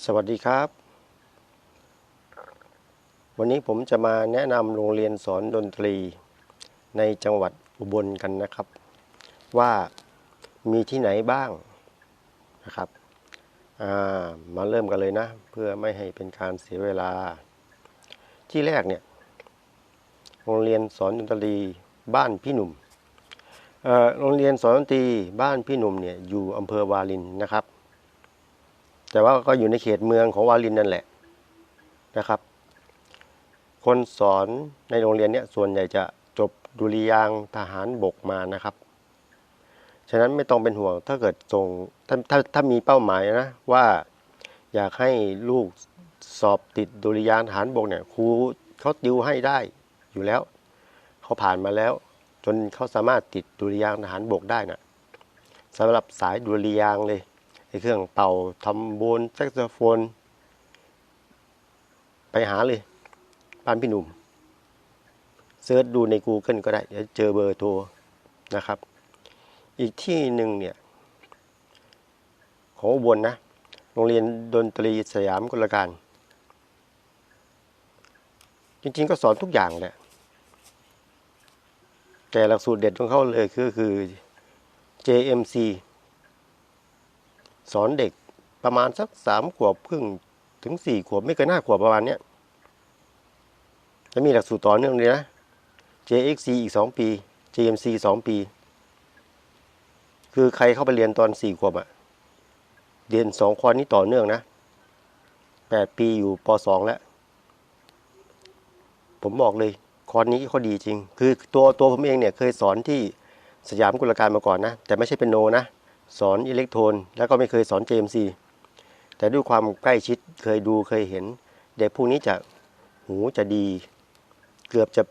สวัสดีครับ วันนี้ผมจะมาแนะนำโรงเรียนสอนดนตรี ในจังหวัดอุบลกันนะครับ ว่ามีที่ไหนบ้างนะครับามาเริ่มกันเลยนะ เพื่อไม่ให้เป็นการเสียเวลา ที่แรกเนี่ยโรงเรียนสอนดนตรีบ้านพี่หนุ่มโรงเรียนสอนดนตรีบ้านพี่หนุ่มเนี่ยอยู่อำเภอวาลินนะครับ แต่ว่าก็อยู่ในเขตเมืองของวาลินนั่นแหละนะครับ คนสอนในโรงเรียนเนี่ยส่วนใหญ่จะจบดุริยางทหารบกมานะครับ ฉะนั้นไม่ต้องเป็นห่วงถ้าเกิดส่งถ้าถ้าถ้ามีเป้าหมายนะว่าอยากให้ลูกสอบติดดุริยางทหารบกเนี่ยครูเขาดิวให้ได้อยู่แล้ว เขาผ่านมาแล้ว จนเขาสามารถติดดุริยางทหารบกได้นะสำหรับสายดุริยางเลย เครื่องเป่าทำโบนแซกโซโฟน ไปหาเลยบ้านพี่หนุ่มเซิร์ชดูใน Google ก็ได้เดี๋ยวเจอเบอร์โทรนะครับ อีกที่หนึ่งเนี่ยของอุบลนะโรงเรียนดนตรีสยามกุลการ จริงๆก็สอนทุกอย่างแหละแต่หลักสูตรเด็ดของเขาเลยคือคือ JMC สอนเด็กประมาณสักสามขวบครึ่งถึงสี่ขวบไม่เกินห้าขวบประมาณเนี้ยจะมีหลักสูตรต่อเนื่องเลยนะ JXC อีกสองปี JMC สองปี คือใครเข้าไปเรียนตอนสี่ขวบอะเรียนสองคอนนี้ต่อเนื่องนะแปดปีอยู่ปสองแล้ว ผมบอกเลยคอนนี้เขาดีจริง คือตัวตัวผมเองเนี่ยเคยสอนที่สยามกุลการมาก่อนนะ แต่ไม่ใช่เป็นโนนะ สอนอิเล็กโทรนแล้วก็ไม่เคยสอน JMC แต่ด้วยความใกล้ชิดเคยดูเคยเห็น เด็กพวกนี้จะหูจะดี เกือบจะ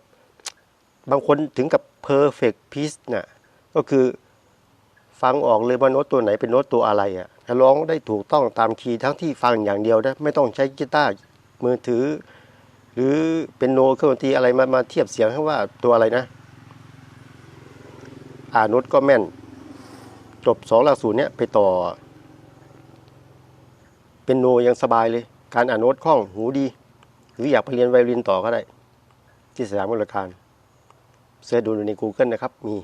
บางคนถึงกับ perfect pitch น่ะก็คือฟังออกเลยว่าโน้ตตัวไหนเป็นโน้ตตัวอะไรอะ่ะถ้าร้องได้ถูกต้องตามคีย์ทั้งที่ฟังอย่างเดียวนะไม่ต้องใช้กีตาร์มือถือ หรือเป็นโนเครื่องดนตรีอะไรมามาเทียบเสียงให้ว่าตัวอะไรนะ อ่านโน้ตก็แม่น จบสองหลักสูตรเนี้ยไปต่อ เป็นโนยังสบายเลย การอ่านโน้ตคล่องหูดี หรืออยากไปเรียนไวโอลินต่อก็ได้ ที่สยามกุลการเสิร์ชดูใน Google นะครับมี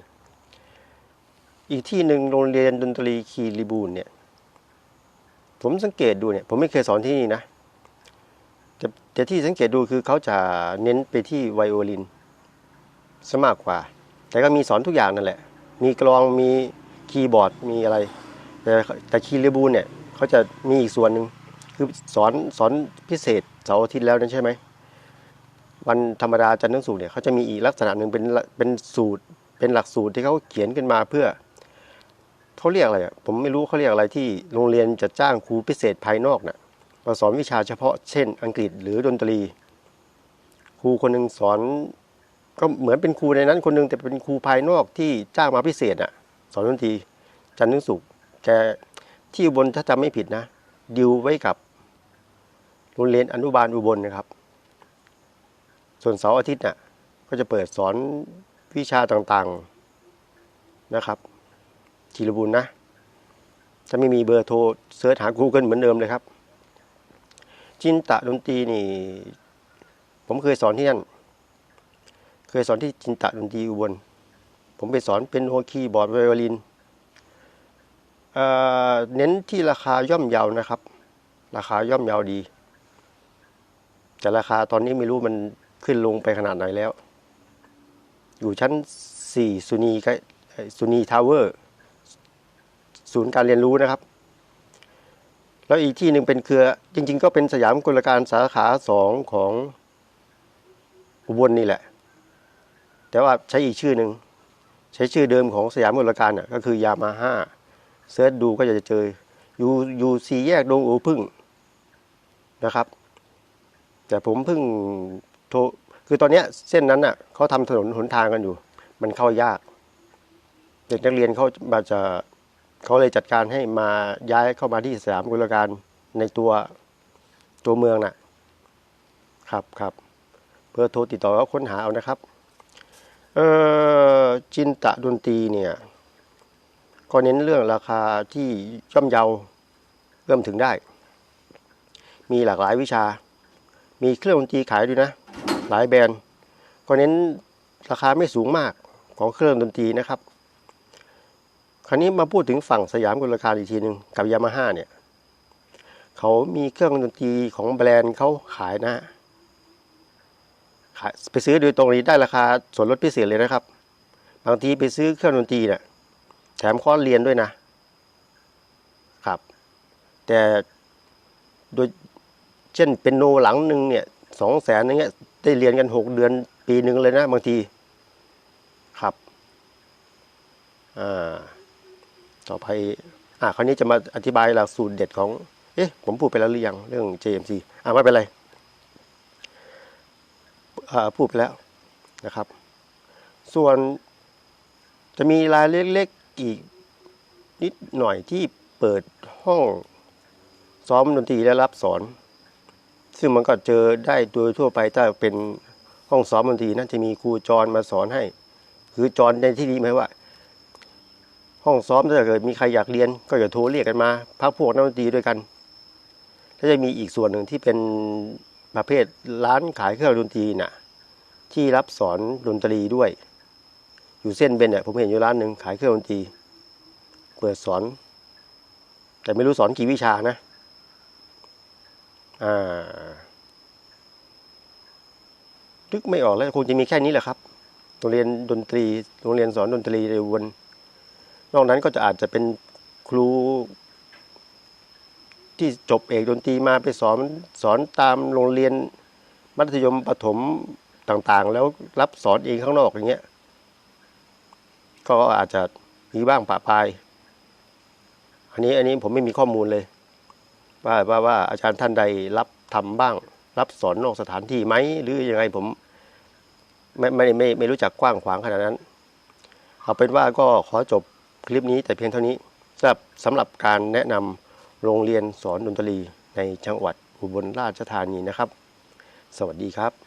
อีกที่หนึ่งโรงเรียนดนตรีคีรีบูลเนี่ยผมสังเกตดูเนี่ยผมไม่เคยสอนที่นี่นะแต่แต่ที่สังเกตดูคือเขาจะเน้นไปที่ไวโอลินซะมากกว่า แต่ก็มีสอนทุกอย่างนั่นแหละ มีกลองมี คีย์บอร์ดมีอะไร แต่แต่คีรีบูลเนี่ยเขาจะมีอีกส่วนหนึ่งคือสอนสอนพิเศษเสาร์อาทิตย์แล้วนั่นใช่ไหมวันธรรมดาจันทร์ถึงศุกร์เนี่ยเขาจะมีอีกลักษณะหนึ่งเป็นเป็นสูตรเป็นหลักสูตรที่เขาเขียนขึ้นมาเพื่อเขาเรียกอะไรอะผมไม่รู้เขาเรียกอะไรที่โรงเรียนจะจ้างครูพิเศษภายนอกน่ะมาสอนวิชาเฉพาะเช่น อังกฤษหรือดนตรี ครูคนหนึ่งสอน ก็เหมือนเป็นครูในนั้นคนหนึงแต่เป็นครูภายนอกที่จ้างมาพิเศษอะ สอนดนตรีจันทร์ถึงศุกร์แกที่อุบลถ้าจำไม่ผิดนะ ดิวไว้กับโรงเรียนอนุบาลอุบลนะครับ ส่วนเสาร์อาทิตย์น่ะก็จะเปิดสอนวิชาต่างๆนะครับทีรบุญนะถ้าไม่มีเบอร์โทรเสิร์ชหา Google เหมือนเดิมเลยครับ จินตะดนตรีนี่ ผมเคยสอนที่นั่น เคยสอนที่จินตะดนตรีอุบล ผมไปสอนเป็นโอคีย์บอร์ดไวโอลินเเน้นที่ราคาย่อมเยานะครับ ราคาย่อมเยาดี แต่ราคาตอนนี้ไม่รู้มันขึ้นลงไปขนาดไหนแล้ว อยู่ชั้นสี่ซุนีใกล้ซุนีทาวเวอร์ ศูนย์การเรียนรู้นะครับ แล้วอีกที่หนึ่งเป็นเครือ จริง ๆ ก็เป็นสยามกุลการสาขาสองของอุบลนี่แหละ แต่ว่าใช้อีกชื่อหนึ่ง ใช้ชื่อเดิมของสยามกุลการน่ะก็คือยามาฮ่าเซิร์ชดูก็จะเจออยู่อยู่สี่แยกดงอูพึ่งนะครับ แต่ผมเพิ่งโทรคือตอนนี้เส้นนั้นน่ะเขาทำถนนหนทางกันอยู่ มันเข้ายาก เด็กนักเรียนเขามาจะเขาเลยจัดการให้มาย้ายเข้ามาที่สยามกุลการในตัวตัวเมืองน่ะ ครับครับเพื่อโทรติดต่อแล้วค้นหาเอานะครับ เออจินตะดนตรีเนี่ย ก็เน้นเรื่องราคาที่ย่อมเยาเอื้อมถึงได้ มีหลากหลายวิชา มีเครื่องดนตรีขายด้วยนะ หลายแบรนด์ก็เน้นราคาไม่สูงมากของเครื่องดนตรีนะครับ คราวนี้มาพูดถึงฝั่งสยามกุลการอีกทีหนึ่งกับยามาฮ่าเนี่ยเขามีเครื่องดนตรีของแบรนด์เขาขายนะ ไปซื้อโดยตรงนี้ได้ราคาส่วนลดพิเศษเลยนะครับ บางทีไปซื้อเครื่องดนตรีเนี่ยแถมคอเรียนด้วยนะครับ แต่โดยเช่นเป็นโนหลังหนึ่งเนี่ยสองแสนอย่างเงี้ยได้เรียนกันหกเดือนปีหนึ่งเลยนะบางทีครับอ่าต่อไปอ่าคราวนี้จะมาอธิบายหลักสูตรเด็ดของ เอ๊ะ ผมพูดไปแล้วหรือยัง เรื่อง JMC อ่าไม่เป็นไร พูดไปแล้วนะครับ ส่วนจะมีรายเล็กๆอีกนิดหน่อยที่เปิดห้องซ้อมดนตรีและรับสอน ซึ่งมันก็เจอได้โดยทั่วไปถ้าเป็นห้องซ้อมดนตรีนั่นจะมีครูจรมาสอนให้ คือจรในที่นี้หมายว่า ห้องซ้อมถ้าเกิดมีใครอยากเรียน ก็จะโทรเรียกกันมาพักพวกนักดนตรีด้วยกัน แล้วจะมีอีกส่วนหนึ่งที่เป็น ประเภทร้านขายเครื่องดนตรีน่ะ ที่รับสอนดนตรีด้วย อยู่เส้นเบนเนี่ยผมเห็นอยู่ร้านหนึ่งขายเครื่องดนตรี เปิดสอน แต่ไม่รู้สอนกี่วิชานะอ่านึกไม่ออกแล้วคงจะมีแค่นี้แหละครับโรงเรียนดนตรีโรงเรียนสอนดนตรีในวน นอกนั้นก็จะอาจจะเป็นครู ที่จบเอกดนตรีมาไปสอนสอนตามโรงเรียนมัธยมประถมต่างๆ แล้วรับสอนเองข้างนอกอย่างเงี้ยก็อาจจะมีบ้างปะปาย อันนี้อันนี้ผมไม่มีข้อมูลเลย ว่าว่าว่าอาจารย์ท่านใดรับทำบ้าง รับสอนนอกสถานที่ไหมหรือยังไงผมไม่ไม่ไม่ไม่รู้จักกว้างขวางขนาดนั้น เอาเป็นว่าก็ขอจบคลิปนี้แต่เพียงเท่านี้สำหรับสำหรับการแนะนำ โรงเรียนสอนดนตรีในจังหวัดอุบลราชธานีนะครับ สวัสดีครับ